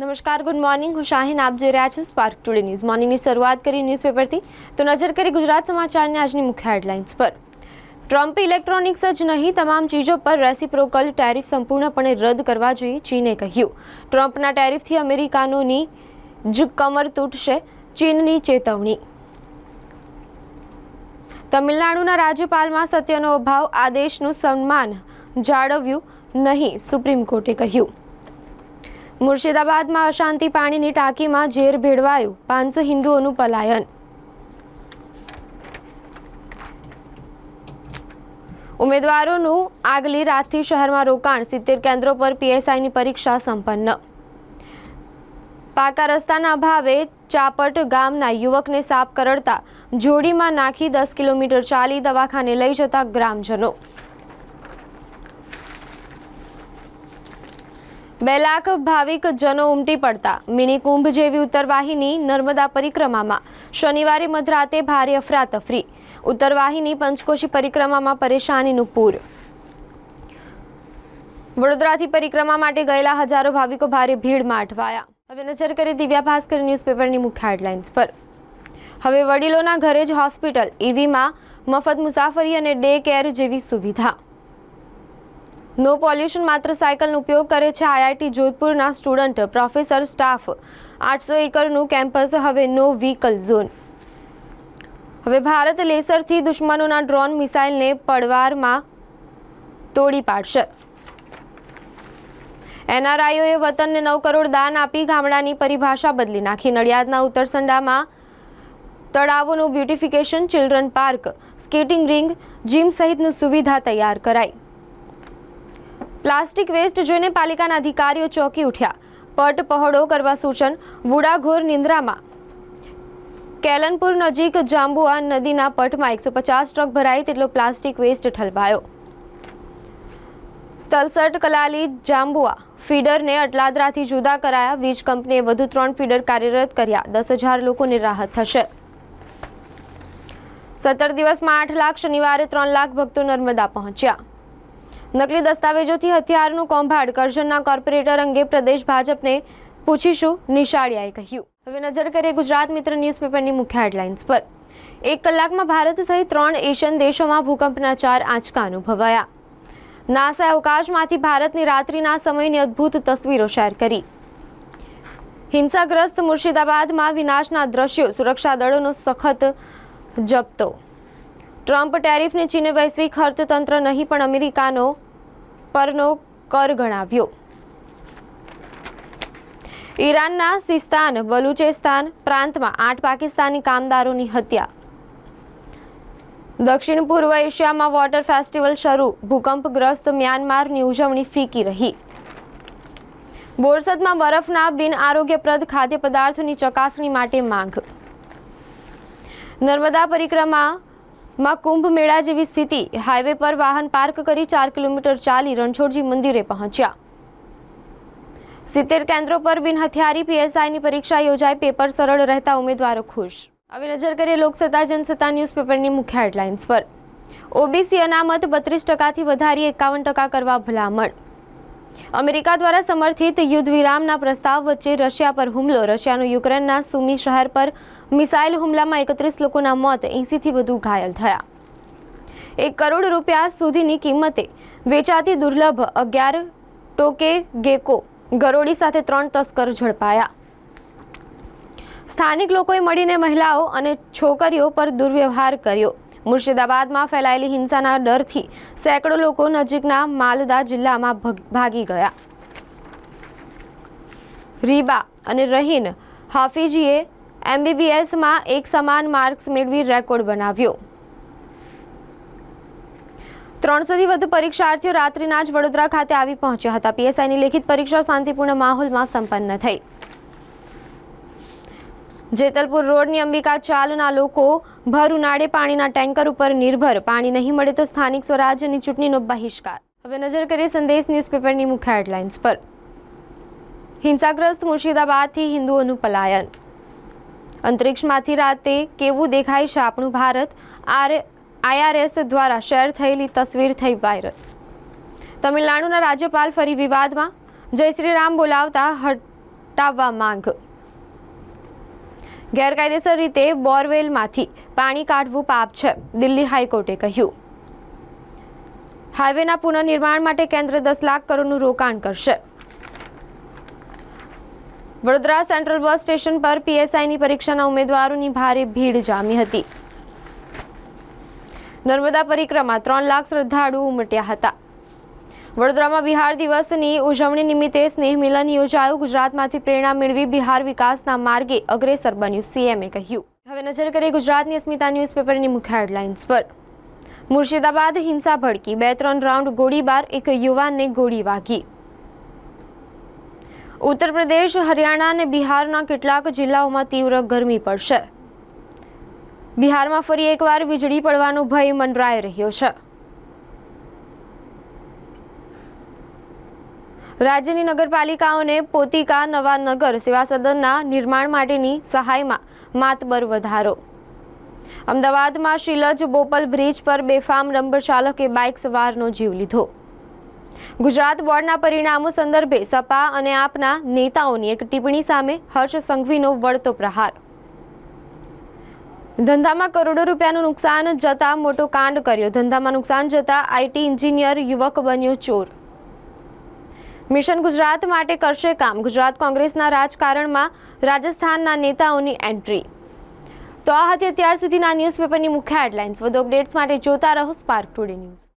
નમસ્કાર, good morning. હું શાહીન, આપ જોઈ રહ્યા છો સ્પાર્ક ટુડે ન્યૂઝ. મોર્નિંગની શરૂઆત કરી ન્યૂઝપેપરથી. તો નજર કરી ગુજરાત સમાચારની આજની મુખ્ય હેડલાઇન્સ પર. ટ્રમ્પ ઇલેક્ટ્રોનિક્સ જ નહીં, તમામ ચીજો પર રેસિપ્રોકલ ટેરિફ સંપૂર્ણપણે રદ કરવા જોઈએ ચીને કહ્યું. ટ્રમ્પના ટેરિફથી અમેરિકાનોની જ કમર તૂટશે ચીનની ચેતવણી. તમિલનાડુના રાજ્યપાલમાં સત્યનો અભાવ આદેશનું સન્માન જાળવ્યું નહીં, સુપ્રીમ કોર્ટે કહ્યું. મુર્શિદાબાદમાં અશાંતિ પાણીની ટાંકીમાં ઝેર ભેળવાયું. પાંચસો હિન્દુઓનું પલાયન. ઉમેદવારોનું આગલી રાતથી શહેરમાં રોકાણ. સિત્તેર કેન્દ્રો પર પીએસઆઈની પરીક્ષા સંપન્ન. પાકા રસ્તાના અભાવે ચાપટ ગામના યુવકને સાપ કરડતા જોડીમાં નાખી દસ કિલોમીટર ચાલી દવાખાને લઈ જતા ગ્રામજનો. બે લાખ ભાવિક જનો ઉમટી પડતા. મિની કુંભ જેવી ઉત્તરવાહિની નર્મદા પરિક્રમામાં. શનિવારે મધરાતે ભારે અફરાતફરી. ઉત્તરવાહિની પંચકોશી પરિક્રમામાં પરેશાનીનું પૂર. વડોદરાથી પરિક્રમા માટે ગયેલા હજારો ભાવિકો ભારે ભીડમાં અટવાયા. હવે નજર કરી દિવ્યા ભાસ્કર ન્યૂઝપેપરની મુખ્ય હેડલાઇન્સ પર. હવે વડીલોના ઘરે જ હોસ્પિટલ, ઈવીમાં મફત મુસાફરી અને ડે કેર જેવી સુવિધા. નો પોલ્યુશન માત્ર સાયકલનો ઉપયોગ કરે છે. આઈઆઈટી જોધપુરના સ્ટુડન્ટ, પ્રોફેસર, સ્ટાફ. આઠસો એકરનું કેમ્પસ હવે નો વ્હીકલ ઝોન. હવે ભારત લેસરથી દુશ્મનોના ડ્રોન મિસાઇલને પડવારમાં તોડી પાડશે. એનઆરઆઈઓએ વતનને નવ કરોડ દાન આપી ગામડાની પરિભાષા બદલી નાખી. નડિયાદના ઉત્તરસંડામાં તળાવોનું beautification, children park, skating ring, gym સહિતની સુવિધા તૈયાર કરાઈ. પ્લાસ્ટિક વેસ્ટ જોઈને પાલિકાના અધિકારીઓ ચોંકી ઉઠ્યા. પટ પહોળો કરવા સૂચન વુડાઘોર નિંદ્રામાં. કેલનપુર નજીક જાંબુઆ નદીના પટમાં એકસો પચાસ ટ્રક ભરાઈ તેટલો પ્લાસ્ટિક વેસ્ટ ઠલવાયો. તલસટ કલાલી જાંબુઆ ફીડરને અટલાદરાથી જુદા કરાયા. વીજ કંપનીએ વધુ ત્રણ ફીડર કાર્યરત કર્યા. દસ હજાર લોકોને રાહત થશે. સત્તર દિવસમાં આઠ લાખ શનિવારે ત્રણ લાખ ભક્તો નર્મદા પહોંચ્યા. નકલી દસ્તાવેજોથી હથિયારનું કૌભાંડ કરજણના કોર્પોરેટર અંગે પ્રદેશ ભાજપને પૂછીશું. નિશાળિયાએ કહ્યું. હવે નજર કરીએ ગુજરાત મિત્ર ન્યૂઝપેપરની મુખ્ય હેડલાઇન્સ પર. એક કલાકમાં ભારત સહિત ત્રણ એશિયન દેશોમાં ભૂકંપના ચાર આંચકા અનુભવાયા. નાસાએ અવકાશમાંથી ભારતની રાત્રિના સમયની અદ્ભુત તસવીરો શેર કરી. હિંસાગ્રસ્ત મુર્શિદાબાદમાં વિનાશના દ્રશ્યો, સુરક્ષા દળોનો સખત જપ્તો. ટ્રમ્પ ટેરિફને ચીને વૈશ્વિક અર્થતંત્ર નહીં, પણ અમેરિકાનો પરનો કર ગણાવ્યો. ઈરાનના સિસ્તાન, બલુચિસ્તાન પ્રાંતમાં આઠ પાકિસ્તાની કામદારોની હત્યા. દક્ષિણ પૂર્વ એશિયામાં વોટર ફેસ્ટિવલ શરૂ. ભૂકંપગ્રસ્ત મ્યાનમારની ઉજવણી ફીકી રહી. બોરસદમાં બરફના બિન આરોગ્યપ્રદ ખાદ્ય પદાર્થોની ચકાસણી માટે માંગ. નર્મદા પરિક્રમામાં કુંભ મેળા જેવી સ્થિતિ. હાઈવે પર વાહન પાર્ક કરી ચાર કિલોમીટર ચાલી રણછોડજી મંદિરે પહોંચ્યા. સિત્તેર કેન્દ્રો પર બિન હથિયારી પીએસઆઈની પરીક્ષા યોજાઈ. પેપર સરળ રહેતા ઉમેદવારો ખુશ. હવે નજર કરીએ લોકસત્તા, જનસત્તા ન્યૂઝપેપરની મુખ્ય હેડલાઇન્સ પર. ઓબીસી અનામત બત્રીસ ટકાથી વધારી એકાવન ટકા કરવા ભલામણ. અમેરિકા દ્વારા સમર્થિત યુદ્ધ વિરામના પ્રસ્તાવ વચ્ચે રશિયા પર હુમલો. રશિયાનું યુક્રેનના સુમી શહેર પર મિસાઇલ હુમલામાં એકત્રીસ લોકોના મોત એંસીથી વધુ ઘાયલ થયા. એક કરોડ રૂપિયા સુધીની કિંમતે વેચાતી દુર્લભ અગિયાર ટોકે ગેકો ગરોળી સાથે ત્રણ તસ્કર ઝડપાયા. સ્થાનિક લોકોએ મળીને મહિલાઓ અને છોકરીઓ પર દુર્વ્યવહાર કર્યો. મુર્શિદાબાદમાં ફેલાયેલી હિંસાના ડરથી સેંકડો લોકો નજીકના માલદા જિલ્લામાં ભગ- ગયા. રીબા અને રહીન હાફીજીએ એમબીબીએસમાં એક સમાન માર્ક્સ મેળવી રેકોર્ડ બનાવ્યો. ત્રણસોથી વધુ પરીક્ષાર્થીઓ રાત્રિના જ વડોદરા ખાતે આવી પહોંચ્યા હતા. પીએસઆઈની લેખિત પરીક્ષા શાંતિપૂર્ણ માહોલમાં સંપન્ન થઈ. જેતલપુર રોડની અંબિકા ચાલના લોકો ભર ઉનાળે પાણીના ટેન્કર ઉપર નિર્ભર. પાણી નહીં મળે તો સ્થાનિક સ્વરાજ્યની ચૂંટણીનો બહિષ્કાર. હવે નજર કરીએ સંદેશ ન્યૂઝપેપરની મુખ્ય હેડલાઇન્સ પર. હિંસાગ્રસ્ત મુર્શિદાબાદથી હિન્દુઓનું પલાયન. અંતરિક્ષમાંથી રાતે કેવું દેખાય છે આપણું ભારત? આર આઈઆરએસ દ્વારા શેર થયેલી તસવીર થઈ વાયરલ. તમિલનાડુના રાજ્યપાલ ફરી વિવાદમાં? જય શ્રી રામ બોલાવતા હટાવવા માંગ. ગેરકાયદેસર રીતે બોરવેલમાંથી પાણી કાઢવું પાપ છે, દિલ્હી હાઈકોર્ટે કહ્યું. હાઈવેના પુનઃનિર્માણ માટે કેન્દ્ર દસ લાખ કરોડનું રોકાણ કરશે. વડોદરા સેન્ટ્રલ બસ સ્ટેશન પર પીએસઆઈની પરીક્ષાના ઉમેદવારોની ભારે ભીડ જામી હતી. નર્મદા પરિક્રમા ત્રણ લાખ શ્રદ્ધાળુઓ ઉમટ્યા હતા. વડોદરામાં બિહાર દિવસની ઉજવણી નિમિત્તે સ્નેહ મિલન યોજાયું. ગુજરાતમાંથી પ્રેરણા મેળવી બિહાર વિકાસના માર્ગે અગ્રેસર બન્યું સીએમએ કહ્યું. હવે નજર કરીએ ગુજરાતની અસ્મિતા ન્યૂઝપેપરની મુખ્ય હેડલાઇન્સ પર. મુર્શિદાબાદ હિંસા ભડકી. બે ત્રણ રાઉન્ડ ગોળીબાર એક યુવાનને ગોળી વાગી. ઉત્તર પ્રદેશ, હરિયાણા અને બિહારના કેટલાક જિલ્લાઓમાં તીવ્ર ગરમી પડશે. બિહારમાં ફરી એકવાર વીજળી પડવાનો ભય મંડરાઈ રહ્યો છે. રાજ્યની નગરપાલિકાઓને પોતિકા નવા નગર સેવા સદનના નિર્માણ માટેની સહાયમાં માતબર વધારો. અમદાવાદમાં શીલજ બોપલ બ્રિજ પર બેફામ ચાલકે બાઇક સવારનો જીવ લીધો. ગુજરાત બોર્ડના પરિણામો સંદર્ભે સપા અને આપના નેતાઓની એક ટિપ્પણી સામે હર્ષ સંઘવીનો વળતો પ્રહાર. ધંધામાં કરોડો રૂપિયાનું નુકસાન જતા મોટો કાંડ કર્યો. ધંધામાં નુકસાન જતા આઈટી એન્જિનિયર યુવક બન્યો ચોર. મિશન ગુજરાત માટે કરશે કામ. ગુજરાત કોંગ્રેસના રાજકારણમાં રાજસ્થાનના નેતાઓની એન્ટ્રી. તો આ હતી અત્યાર સુધીના ન્યૂઝપેપરની મુખ્ય હેડલાઇન્સ. વધુ અપડેટ્સ માટે જોતા રહો સ્પાર્ક ટુડે ન્યૂઝ